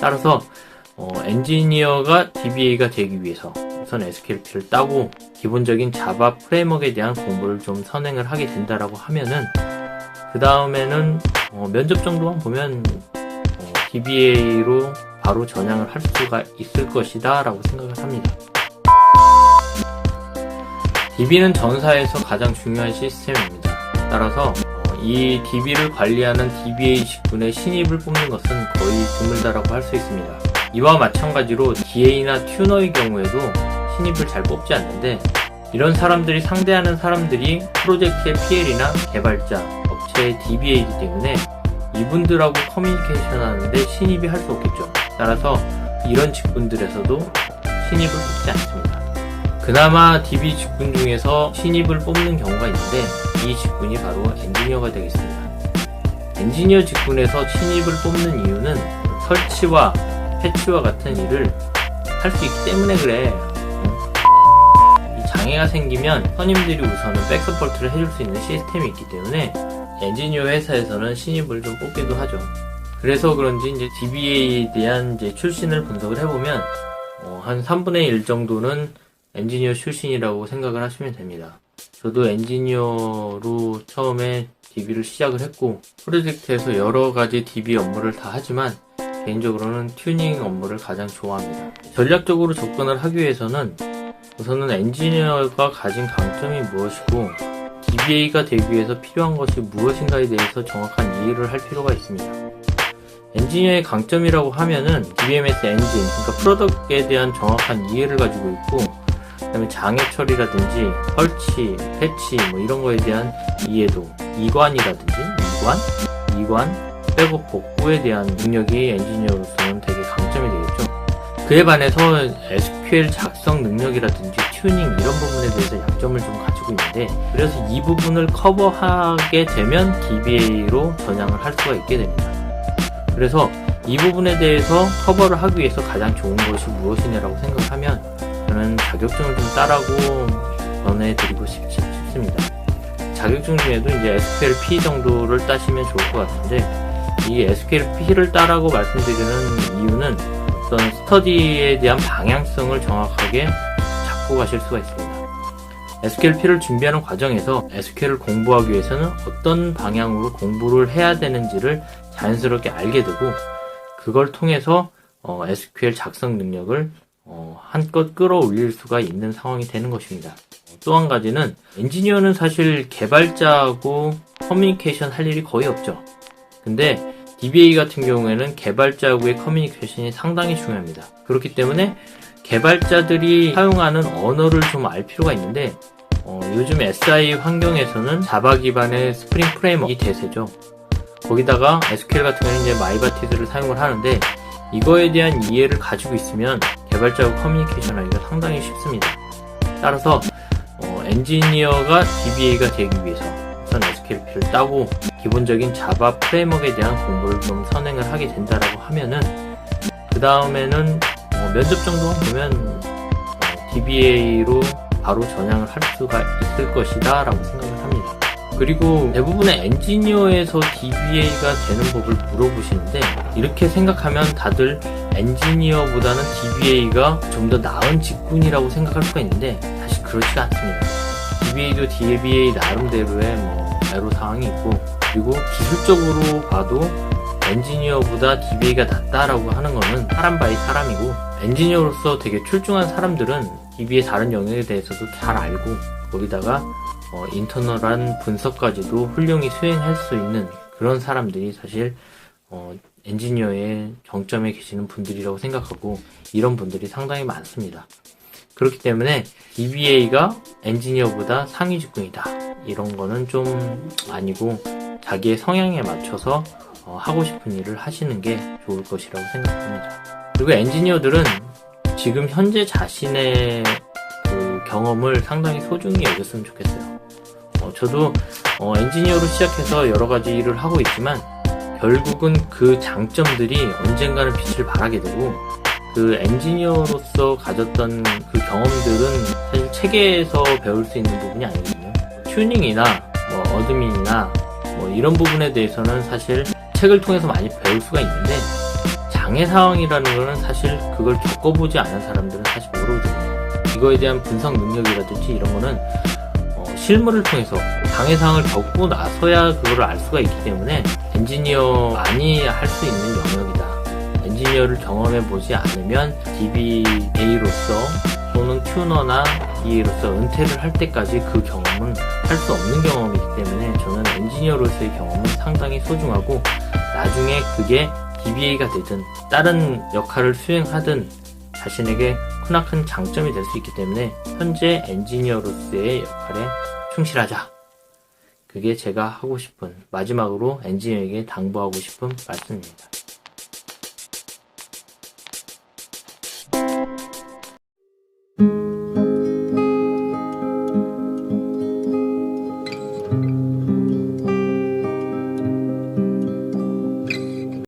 따라서 어, 엔지니어가 DBA가 되기 위해서 우선 SQLP를 따고 기본적인 자바 프레임워크에 대한 공부를 좀 선행을 하게 된다라고 하면은 그 다음에는 어, 면접 정도만 보면 어, DBA로 바로 전향을 할 수가 있을 것이다 라고 생각을 합니다. DB는 전사에서 가장 중요한 시스템입니다. 따라서 어, 이 DB를 관리하는 DBA 직군의 신입을 뽑는 것은 거의 드물다라고 할 수 있습니다. 이와 마찬가지로 DA나 튜너의 경우에도 신입을 잘 뽑지 않는데 이런 사람들이 상대하는 사람들이 프로젝트의 PL이나 개발자, 업체의 DBA이기 때문에 이분들하고 커뮤니케이션 하는데 신입이 할 수 없겠죠. 따라서 이런 직군들에서도 신입을 뽑지 않습니다. 그나마 DB 직군 중에서 신입을 뽑는 경우가 있는데 이 직군이 바로 엔지니어가 되겠습니다. 엔지니어 직군에서 신입을 뽑는 이유는 설치와 패치와 같은 일을 할 수 있기 때문에 그래. 이 장애가 생기면 선임들이 우선은 백서포트를 해줄 수 있는 시스템이 있기 때문에 엔지니어 회사에서는 신입을 좀 뽑기도 하죠. 그래서 그런지 이제 DBA에 대한 이제 출신을 분석을 해보면 어, 한 3분의 1 정도는 엔지니어 출신이라고 생각을 하시면 됩니다. 저도 엔지니어로 처음에 DB를 시작을 했고 프로젝트에서 여러 가지 DB 업무를 다 하지만 개인적으로는 튜닝 업무를 가장 좋아합니다. 전략적으로 접근을 하기 위해서는 우선은 엔지니어가 가진 강점이 무엇이고 DBA가 되기 위해서 필요한 것이 무엇인가에 대해서 정확한 이해를 할 필요가 있습니다. 엔지니어의 강점이라고 하면은 DBMS 엔진, 그러니까 프로덕트에 대한 정확한 이해를 가지고 있고, 그 다음에 장애 처리라든지 설치, 패치, 뭐 이런 거에 대한 이해도, 이관이라든지, 이관, 이관, 백업 복구에 대한 능력이 엔지니어로서는 되게 강점이 되겠죠. 그에 반해서 SQL 작성 능력이라든지 튜닝 이런 부분에 대해서 약점을 좀 가지고 있는데 그래서 이 부분을 커버하게 되면 DBA로 전향을 할 수가 있게 됩니다. 그래서 이 부분에 대해서 커버를 하기 위해서 가장 좋은 것이 무엇이냐라고 생각하면 저는 자격증을 좀 따라고 전해드리고 싶, 싶습니다. 자격증 중에도 이제 SQLP 정도를 따시면 좋을 것 같은데 이 SQLP를 따라고 말씀드리는 이유는 어떤 스터디에 대한 방향성을 정확하게 잡고 가실 수가 있습니다. SQLP를 준비하는 과정에서 SQL을 공부하기 위해서는 어떤 방향으로 공부를 해야 되는지를 자연스럽게 알게 되고 그걸 통해서 어, SQL 작성 능력을 어, 한껏 끌어올릴 수가 있는 상황이 되는 것입니다. 또 한 가지는 엔지니어는 사실 개발자하고 커뮤니케이션 할 일이 거의 없죠. 근데 DBA 같은 경우에는 개발자하고의 커뮤니케이션이 상당히 중요합니다. 그렇기 때문에 개발자들이 사용하는 언어를 좀 알 필요가 있는데 어, 요즘 SI 환경에서는 자바 기반의 스프링 프레임워크가 대세죠. 거기다가 SQL 같은 경우는 이제 마이바티즈를 사용을 하는데 이거에 대한 이해를 가지고 있으면 개발자하고 커뮤니케이션 하기가 상당히 쉽습니다. 따라서 어, 엔지니어가 DBA가 되기 위해서 우선 SQLP를 따고 기본적인 자바 프레임워크에 대한 공부를 좀 선행을 하게 된다라고 하면은 그 다음에는 어, 면접 정도만 보면 어, DBA로 바로 전향을 할 수가 있을 것이다 라고 생각을 합니다. 그리고 대부분의 엔지니어에서 DBA가 되는 법을 물어보시는데 이렇게 생각하면 다들 엔지니어보다는 DBA가 좀 더 나은 직군이라고 생각할 수가 있는데 사실 그렇지가 않습니다. DBA도 DBA 나름대로의 뭐 애로 사항이 있고 그리고 기술적으로 봐도 엔지니어보다 DBA가 낫다라고 하는 거는 사람 바이 사람이고 엔지니어로서 되게 출중한 사람들은 DB의 다른 영역에 대해서도 잘 알고 거기다가 어, 인터널한 분석까지도 훌륭히 수행할 수 있는 그런 사람들이 사실 어, 엔지니어의 정점에 계시는 분들이라고 생각하고 이런 분들이 상당히 많습니다. 그렇기 때문에 DBA가 엔지니어보다 상위 직군이다. 이런 거는 좀 아니고 자기의 성향에 맞춰서 어, 하고 싶은 일을 하시는 게 좋을 것이라고 생각합니다. 그리고 엔지니어들은 지금 현재 자신의 그 경험을 상당히 소중히 여겼으면 좋겠어요. 어, 저도 어, 엔지니어로 시작해서 여러 가지 일을 하고 있지만 결국은 그 장점들이 언젠가는 빛을 발하게 되고 그 엔지니어로서 가졌던 그 경험들은 사실 책에서 배울 수 있는 부분이 아니거든요. 튜닝이나 뭐 어드민이나 뭐 이런 부분에 대해서는 사실 책을 통해서 많이 배울 수가 있는데 장애 상황이라는 거는 사실 그걸 겪어보지 않은 사람들은 사실 모르거든요. 이거에 대한 분석 능력이라든지 이런 거는 어, 실물을 통해서 장애 상황을 겪고 나서야 그걸 알 수가 있기 때문에 엔지니어만이 할 수 있는 영역이다. 엔지니어를 경험해 보지 않으면 DBA로서 또는 튜너나 DA로서 은퇴를 할 때까지 그 경험은 할 수 없는 경험이기 때문에 저는 엔지니어로서의 경험은 상당히 소중하고 나중에 그게 DBA가 되든 다른 역할을 수행하든 자신에게 크나큰 장점이 될 수 있기 때문에 현재 엔지니어로서의 역할에 충실하자. 그게 제가 하고 싶은 마지막으로 엔지니어에게 당부하고 싶은 말씀입니다.